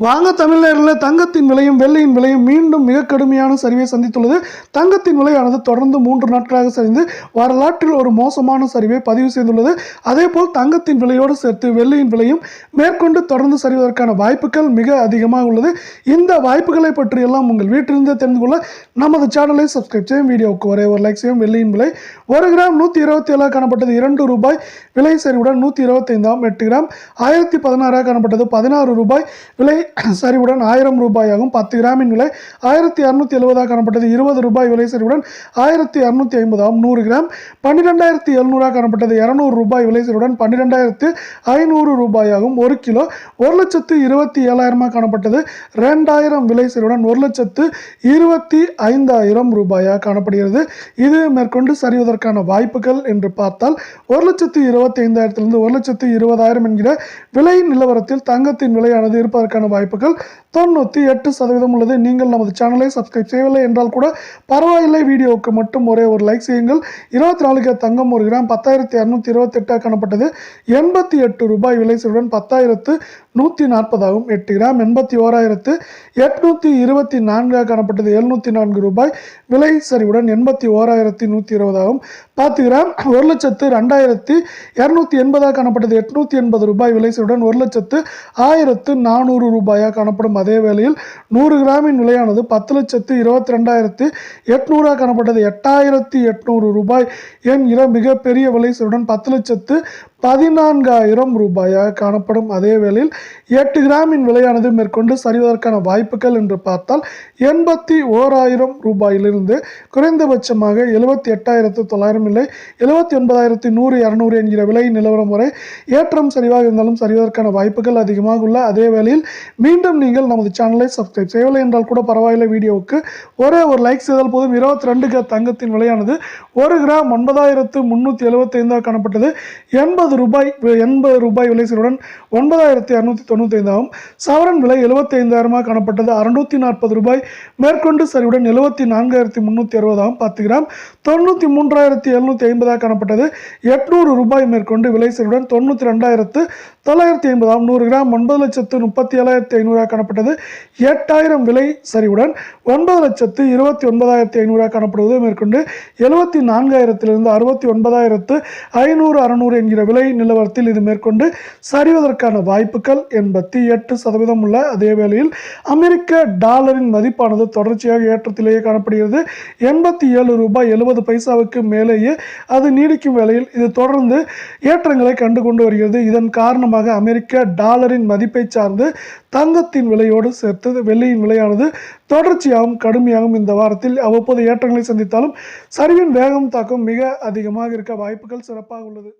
வாங்க தமிழரில் தங்கத்தின் விலையும் வெள்ளையின் விலையும் மீண்டும் மிக கடுமையான சரிவை சந்தித்துள்ளது. தங்கத்தின் விலையானது தொடர்ந்து மூன்று நாட்களாக சரிந்து வரலாற்றில் ஒரு மோசமான சரிவை பதிவு செய்துள்ளது. அதேபோல் தங்கத்தின் விலையோடு சேர்த்து வெள்ளையின் விலையும் மேற்கொண்டு தொடர்ந்து சரிவதற்கான வாய்ப்புகள் மிக அதிகமாக உள்ளது. இந்த வாய்ப்புகளை பற்றியெல்லாம் உங்கள் வீட்டிலிருந்தே தெரிந்து கொள்ள நமது சேனலை சப்ஸ்கிரைப் செய்யும் வீடியோவுக்கு ஒரே ஒரு லைக் செய்யும் வெள்ளியின் விலை ஒரு கிராம் நூற்றி இருபத்தி ஏழாக காணப்பட்டது இரண்டு ரூபாய் விலை சரிவுடன் நூற்றி இருபத்தைந்தாம் எட்டு கிராம் ஆயிரத்தி பதினாறாக காணப்பட்டது பதினாறு ரூபாய் விலை சரிவுடன் ஆயிரம் ரூபாயாகும். பத்து கிராமின் விலை ஆயிரத்தி அறுநூத்தி எழுபதாக காணப்பட்டது. இருபது ரூபாய் விலை சரிவுடன் ஆயிரத்தி அறுநூத்தி ஐம்பதாகும். நூறு கிராம். பன்னிரெண்டாயிரத்தி எழுநூறாக காணப்பட்டது. இரநூறு ரூபாய் விலை சரிவுடன் பன்னிரெண்டாயிரத்து ஐநூறு ரூபாயாகும். ஒரு கிலோ ஒரு லட்சத்து இருபத்தி ஏழாயிரமாக காணப்பட்டது. ரெண்டாயிரம் விலை சரிவுடன் ஒரு லட்சத்து இருபத்தி ஐந்தாயிரம் ரூபாயாக காணப்படுகிறது. இது மேற்கொண்டு சரிவதற்கான வாய்ப்புகள் என்று பார்த்தால் ஒரு லட்சத்து இருபத்தி ஐந்தாயிரத்திலிருந்து ஒரு லட்சத்து இருபதாயிரம் என்கிற விலை நிலவரத்தில் தங்கத்தின் விலையானது இருப்பதற்கான வாய்ப்புகள் தொண்ணூற்றி எட்டு சதவீதம் உள்ளது. நீங்கள் நமது சேனலை சப்ஸ்கிரைப் செய்யவில்லை என்றால் கூட பரவாயில்லை. வீடியோவுக்கு மட்டும் ஒரே ஒரு லைக் செய்யுங்கள். இருபத்தி நாலு தங்கம் ஒரு கிராம் பத்தாயிரத்தி இரநூத்தி இருபத்தெட்டாக காணப்பட்டது. எண்பத்தி எட்டு ரூபாய் விலை பத்தாயிரத்து நூற்றி நாற்பதாகும் எட்டு கிராம் எண்பத்தி ஓராயிரத்து எட்நூற்றி இருபத்தி நான்காக காணப்பட்டது. எழுநூற்றி நான்கு ரூபாய் விலை சரிவுடன் எண்பத்தி ஓராயிரத்தி நூற்றி இருபதாகும் பத்து கிராம் ஒரு லட்சத்து ரெண்டாயிரத்தி இரநூத்தி எண்பதாக காணப்பட்டது. எட்நூற்றி எண்பது ரூபாய் விலை சரிவுடன் ஒரு லட்சத்து ஆயிரத்து நானூறு ரூபாயாக காணப்படும். அதே வேளையில் நூறு கிராமின் விலையானது பத்து லட்சத்து இருபத்தி ரெண்டாயிரத்து எட்நூறாக காணப்பட்டது. எட்டாயிரத்தி எட்நூறு ரூபாய் என்கிற மிகப்பெரிய விலை சரிவுடன் பத்து லட்சத்து பதினான்காயிரம் ரூபாயாக காணப்படும். அதே வேளையில் எட்டு கிராமின் விலையானது மேற்கொண்டு சரிவதற்கான வாய்ப்புகள் என்று பார்த்தால் எண்பத்தி ஓராயிரம் ரூபாயிலிருந்து குறைந்தபட்சமாக எழுபத்தி எட்டாயிரத்து தொள்ளாயிரம் இல்லை எழுபத்தி ஒன்பதாயிரத்தி நூறு இரநூறு என்கிற விலை நிலவரம் வரை ஏற்றம் சரிவாக இருந்தாலும் சரிவதற்கான வாய்ப்புகள் அதிகமாக உள்ள. அதே வேளையில் மீண்டும் நீங்கள் நமது சேனலை சப்ஸ்கிரைப் செய்யவில்லை என்றால் கூட பரவாயில்லை. வீடியோவுக்கு ஒரே ஒரு லைக் செய்தால் போதும். இருபத்தி ரெண்டு தங்கத்தின் விலையானது ஒரு கிராம் ஒன்பதாயிரத்து முந்நூற்றி எழுபத்தைந்தாக காணப்பட்டது. எண்பது ரூபாய் எண்பது ரூபாய் விலை ஒன்பதாயிரத்தி அறுநூற்றி தொண்ணூற்றி ஐந்தாகும் சவரன் விலை எழுபத்தைந்தாயிரமாக காணப்பட்டது. அறுநூற்றி நாற்பது ரூபாய். மேற்கொண்டு சரிவுடன் எழுபத்தி நான்காயிரத்தி முந்நூற்றி அறுபதாகவும் பத்து கிராம். தொண்ணூற்றி மூன்றாயிரத்தி எழுநூற்றி ஐம்பதாக காணப்பட்டது. எட்நூறு ரூபாய் மேற்கொண்டு விலை சரிவுடன் தொண்ணூற்றி ரெண்டாயிரத்து தொள்ளாயிரத்தி ஐம்பதாம் நூறு கிராம். ஒன்பது லட்சத்து முப்பத்தி ஏழாயிரத்தி ஐநூறாக காணப்பட்டது. எட்டாயிரம் விலை சரிவுடன் ஒன்பது லட்சத்து இருபத்தி ஒன்பதாயிரத்தி ஐநூறாக காணப்படுவது. மேற்கொண்டு எழுபத்தி நான்காயிரத்திலிருந்து அறுபத்தி ஒன்பதாயிரத்து ஐநூறு அறுநூறு என்கிற விலை விலை நிலவரத்தில் இது மேற்கொண்டு சரிவதற்கான வாய்ப்புகள் எண்பத்தி எட்டு சதவீதம் உள்ள அதே வேளையில் அமெரிக்க டாலரின் மதிப்பானது தொடர்ச்சியாக ஏற்றத்திலேயே காணப்படுகிறது. எண்பத்தி ஏழு ரூபாய் எழுபது பைசாவுக்கு மேலேயே அது நீடிக்கும் வேளையில் இது தொடர்ந்து ஏற்றங்களை கண்டு கொண்டு வருகிறது. இதன் காரணமாக அமெரிக்க டாலரின் மதிப்பை சார்ந்து தங்கத்தின் விலையோடு சேர்த்து வெள்ளியின் விலையானது தொடர்ச்சியாகவும் கடுமையாகவும் இந்த வாரத்தில் அவ்வப்போது ஏற்றங்களை சந்தித்தாலும் சரிவின் வேகம் தாக்கம் மிக அதிகமாக இருக்க வாய்ப்புகள் சிறப்பாக உள்ளது.